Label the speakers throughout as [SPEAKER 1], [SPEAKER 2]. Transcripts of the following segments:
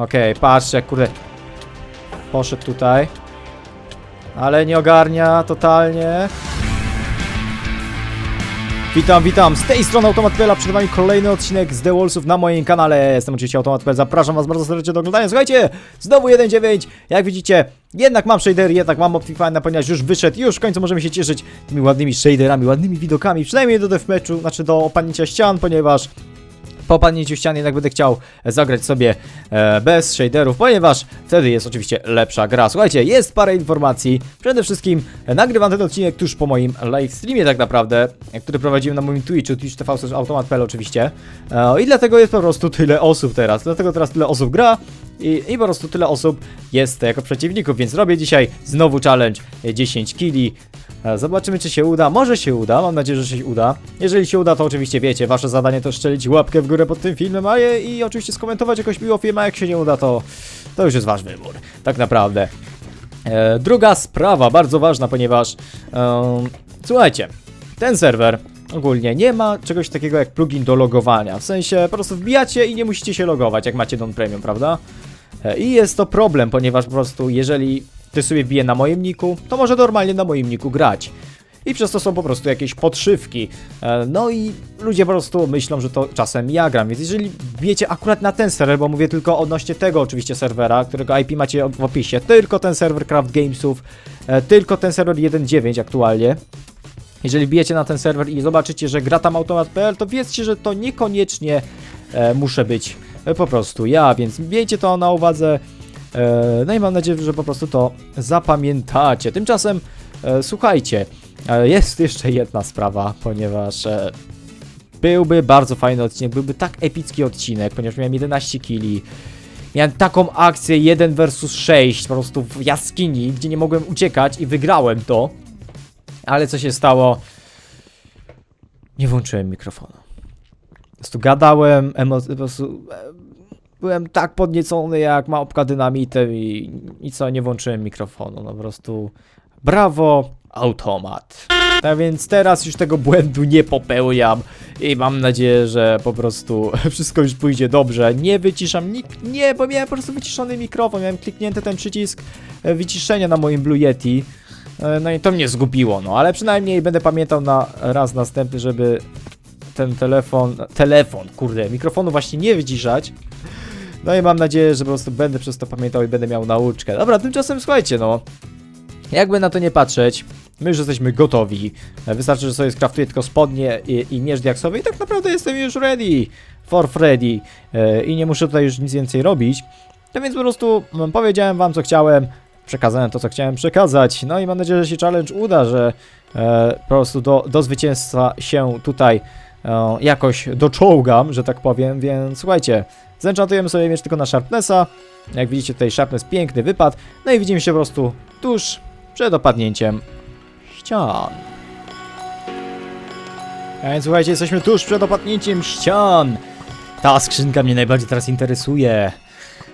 [SPEAKER 1] Okej, patrzcie, jak kurde. Poszedł tutaj. Ale nie ogarnia totalnie. Witam, witam, z tej strony Automat.pl, przed wami kolejny odcinek z The Wallsów na moim kanale. Jestem oczywiście Automat.pl, zapraszam was bardzo serdecznie do oglądania. Słuchajcie, znowu 1.9, jak widzicie, jednak mam shadery, jednak mam Optifine, ponieważ już wyszedł, już w końcu możemy się cieszyć tymi ładnymi shaderami, ładnymi widokami, przynajmniej do deathmatchu, znaczy do opadnięcia ścian, ponieważ po opadnięciu ścian jednak będę chciał zagrać sobie e, bez shaderów, ponieważ wtedy jest oczywiście lepsza gra. Słuchajcie, jest parę informacji. Przede wszystkim e, nagrywam ten odcinek tuż po moim live streamie tak naprawdę, e, który prowadziłem na moim Twitchu, Twitch TV automat.pl oczywiście. E, I dlatego jest po prostu tyle osób teraz. Dlatego teraz tyle osób gra. I, I po prostu tyle osób jest jako przeciwników, więc robię dzisiaj znowu challenge e, 10 kili. E, Zobaczymy, czy się uda. Może się uda, mam nadzieję, że się uda. Jeżeli się uda, to oczywiście wiecie, wasze zadanie to szczelić łapkę w górę pod tym filmem, a je, i oczywiście skomentować jakoś miło film, a jak się nie uda, to, to już jest wasz wybór. Tak naprawdę. E, druga sprawa, bardzo ważna, ponieważ em, słuchajcie, ten serwer ogólnie nie ma czegoś takiego jak plugin do logowania. W sensie po prostu wbijacie i nie musicie się logować, jak macie Don Premium, prawda? E, I jest to problem, ponieważ po prostu jeżeli ty sobie wbije na moim niku, to może normalnie na moim niku grać. I przez to są po prostu jakieś podszywki. E, No i ludzie po prostu myślą, że to czasem ja gram. Więc jeżeli wbijecie akurat na ten serwer, bo mówię tylko odnośnie tego oczywiście serwera, którego IP macie w opisie, tylko ten serwer Craft Gamesów, e, tylko ten serwer 1.9 aktualnie. Jeżeli bijecie na ten serwer i zobaczycie, że gra tam automat.pl, to wiedzcie, że to niekoniecznie e, muszę być po prostu ja, więc miejcie to na uwadze. E, no i mam nadzieję, że po prostu to zapamiętacie. Tymczasem e, słuchajcie, e, jest jeszcze jedna sprawa, ponieważ e, byłby bardzo fajny odcinek, byłby tak epicki odcinek, ponieważ miałem 11 kili. Miałem taką akcję 1 versus 6 po prostu w jaskini, gdzie nie mogłem uciekać i wygrałem to. Ale co się stało? Nie włączyłem mikrofonu. Prostu gadałem, emo- po prostu e, byłem tak podniecony jak małpka dynamitem i, i nie włączyłem mikrofonu. No po prostu brawo, automat. A więc teraz już tego błędu nie popełniam i mam nadzieję, że po prostu wszystko już pójdzie dobrze. Nie wyciszam nik- nie, bo miałem po prostu wyciszony mikrofon, miałem kliknięty ten przycisk e, wyciszenia na moim Blue Yeti. E, No i to mnie zgubiło, no ale przynajmniej będę pamiętał na raz następny, żeby ten telefon, telefon, kurde, mikrofonu właśnie nie wyciszać. No i mam nadzieję, że po prostu będę przez to pamiętał i będę miał nauczkę. Dobra, tymczasem słuchajcie, no. Jakby na to nie patrzeć, my już jesteśmy gotowi. Wystarczy, że sobie skraftuję tylko spodnie i, i miecz diaksowy i tak naprawdę jestem już ready. For Freddy. E, I nie muszę tutaj już nic więcej robić. No więc po prostu mm, powiedziałem wam, co chciałem. Przekazałem to, co chciałem przekazać. No i mam nadzieję, że się challenge uda, że e, po prostu do, do zwycięstwa się tutaj jakoś doczołgam, że tak powiem. Więc słuchajcie, zenchantujemy sobie miecz tylko na Sharpnessa. Jak widzicie tutaj Sharpness piękny wypad. No i widzimy się po prostu tuż przed opadnięciem ścian. A więc słuchajcie, jesteśmy tuż przed opadnięciem ścian. Ta skrzynka mnie najbardziej teraz interesuje.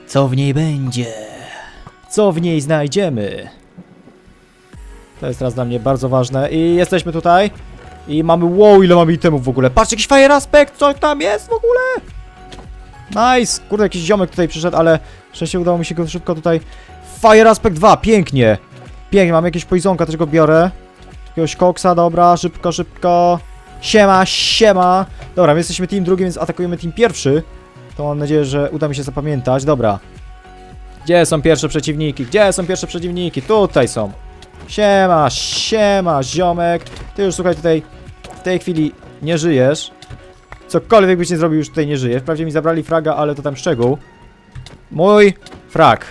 [SPEAKER 1] Co w niej będzie? Co w niej znajdziemy? To jest teraz dla mnie bardzo ważne. I jesteśmy tutaj. I mamy. Wow, ile mamy itemów w ogóle. Patrz, jakiś fire aspect, co tam jest w ogóle? Nice! Kurde, jakiś ziomek tutaj przyszedł, ale szczęście udało mi się go szybko tutaj. Fire aspect 2, pięknie! Pięknie, mam jakieś poisonka, też go biorę. Jakiegoś koksa, dobra, szybko, szybko. Siema, siema. Dobra, my jesteśmy team drugi, więc atakujemy team pierwszy. To mam nadzieję, że uda mi się zapamiętać. Dobra. Gdzie są pierwsze przeciwniki? Gdzie są pierwsze przeciwniki? Tutaj są. Siema, siema, ziomek. Ty już słuchaj tutaj tej chwili nie żyjesz. Cokolwiek byś nie zrobił, już tutaj nie żyjesz. Wprawdzie mi zabrali fraga, ale to tam szczegół. Mój frag.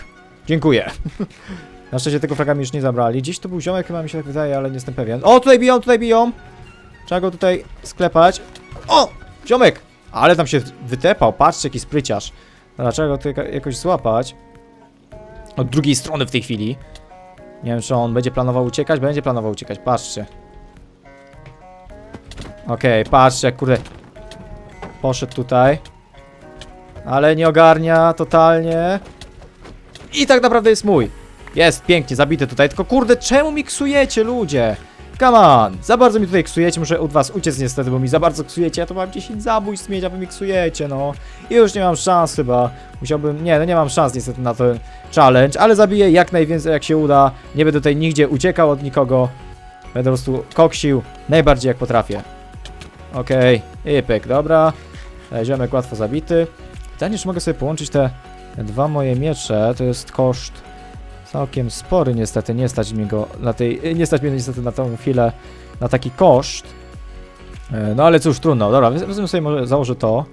[SPEAKER 1] Dziękuję. Na szczęście tego fraga mi już nie zabrali. Gdzieś to był ziomek, chyba mi się tak wydaje, ale nie jestem pewien. O, tutaj biją, tutaj biją. Trzeba go tutaj sklepać. O! Ziomek! Ale tam się wytepał, patrzcie jaki spryciarz. Dobra, trzeba go tutaj jakoś złapać. Od drugiej strony w tej chwili. Nie wiem, czy on będzie planował uciekać. Będzie planował uciekać, patrzcie. Okej, patrzcie, jak kurde. Poszedł tutaj. Ale nie ogarnia totalnie. I tak naprawdę jest mój. Jest, pięknie, zabity tutaj. Tylko kurde, czemu miksujecie, ludzie? Come on! Za bardzo mi tutaj ksujecie, muszę od was uciec niestety, bo mi za bardzo ksujecie. Ja to mam 10 zabójstw mieć, a wy mi ksujecie, no. I już nie mam szans chyba. Musiałbym... Nie, no nie mam szans niestety na ten challenge, ale zabiję jak najwięcej jak się uda. Nie będę tutaj nigdzie uciekał od nikogo. Będę po prostu koksił najbardziej jak potrafię. Okej, i pyk, dobra. E, Ziomek łatwo zabity. Pytanie, czy mogę sobie połączyć te dwa moje miecze. To jest koszt całkiem spory niestety. Nie stać mi go na tej... Nie stać mnie niestety na tą chwilę na taki koszt. E, No ale cóż, trudno. Dobra, wezmę sobie może założę to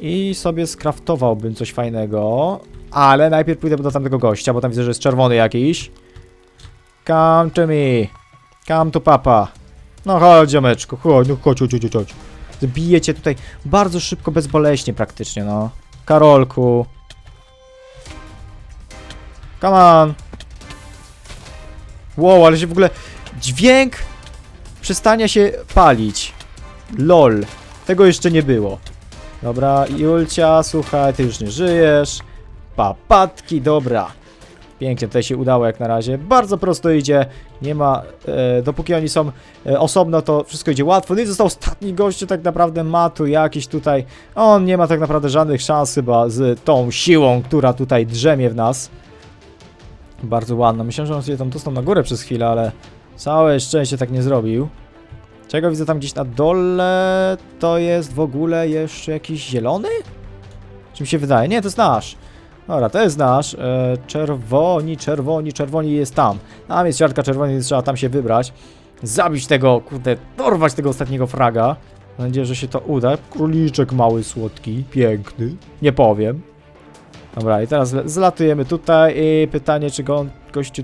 [SPEAKER 1] i sobie skraftowałbym coś fajnego. Ale najpierw pójdę do tamtego gościa, bo tam widzę, że jest czerwony jakiś. Come to me. Come to papa. No chodź, ziomeczku, chodź, no chodź, chodź, chodź, chodź. Bijecie tutaj bardzo szybko, bezboleśnie praktycznie, no. Karolku. Come on. Wow, ale się w ogóle... Dźwięk przestania się palić. LOL. Tego jeszcze nie było. Dobra, Julcia, słuchaj, ty już nie żyjesz. Papatki, dobra. Pięknie, tutaj się udało jak na razie. Bardzo prosto idzie. Nie ma, e, dopóki oni są e, osobno, to wszystko idzie łatwo. No i został ostatni gościu, tak naprawdę ma tu jakiś tutaj. On nie ma tak naprawdę żadnych szans chyba z tą siłą, która tutaj drzemie w nas. Bardzo ładna. Myślałem, że on sobie tam dostał na górę przez chwilę, ale całe szczęście tak nie zrobił. Czego widzę tam gdzieś na dole? To jest w ogóle jeszcze jakiś zielony? Czy mi się wydaje? Nie, to jest nasz. Dobra, to jest nasz. E, czerwoni, czerwoni, czerwoni jest tam. Tam jest siatka czerwoni, więc trzeba tam się wybrać. Zabić tego, kurde, dorwać tego ostatniego fraga. Mam nadzieję, że się to uda. Króliczek mały, słodki, piękny. Nie powiem. Dobra, i teraz zlatujemy tutaj i pytanie, czy go,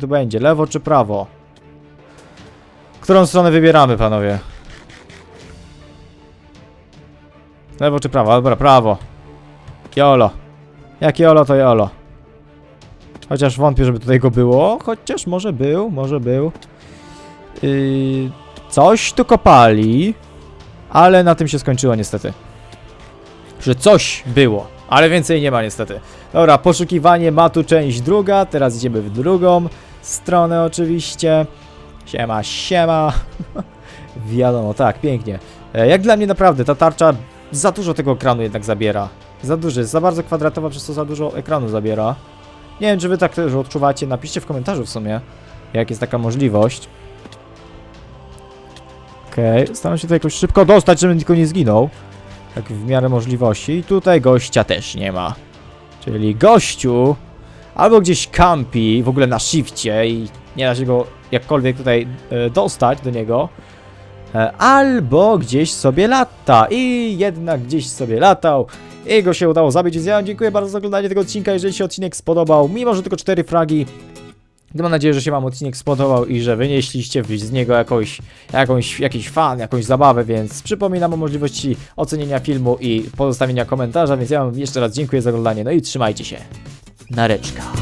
[SPEAKER 1] tu będzie. Lewo czy prawo? Którą stronę wybieramy, panowie? Lewo czy prawo? Dobra, prawo. Jolo. Jak Jolo, to Jolo. Chociaż wątpię, żeby tutaj go było. Chociaż może był, może był. Yy, coś tu kopali. Ale na tym się skończyło niestety. Że coś było. Ale więcej nie ma niestety. Dobra, poszukiwanie ma tu część druga. Teraz idziemy w drugą stronę oczywiście. Siema, siema. Wiadomo, tak, pięknie. E, jak dla mnie naprawdę ta tarcza za dużo tego ekranu jednak zabiera. Za jest za bardzo kwadratowa, przez to za dużo ekranu zabiera. Nie wiem, czy wy tak też odczuwacie. Napiszcie w komentarzu w sumie, jak jest taka możliwość. Okej, staram się tutaj jakoś szybko dostać, żebym tylko nie zginął. Tak w miarę możliwości. I tutaj gościa też nie ma. Czyli gościu albo gdzieś kampi, w ogóle na shifcie i nie da się go jakkolwiek tutaj e, dostać do niego. E, albo gdzieś sobie lata i jednak gdzieś sobie latał i go się udało zabić, więc ja dziękuję bardzo za oglądanie tego odcinka, jeżeli się odcinek spodobał, mimo że tylko 4 fragi, mam nadzieję, że się wam odcinek spodobał i że wynieśliście z niego jakąś, jakąś, jakiś fan, jakąś zabawę, więc przypominam o możliwości ocenienia filmu i pozostawienia komentarza, więc ja wam jeszcze raz dziękuję za oglądanie, no i trzymajcie się. Nareczka.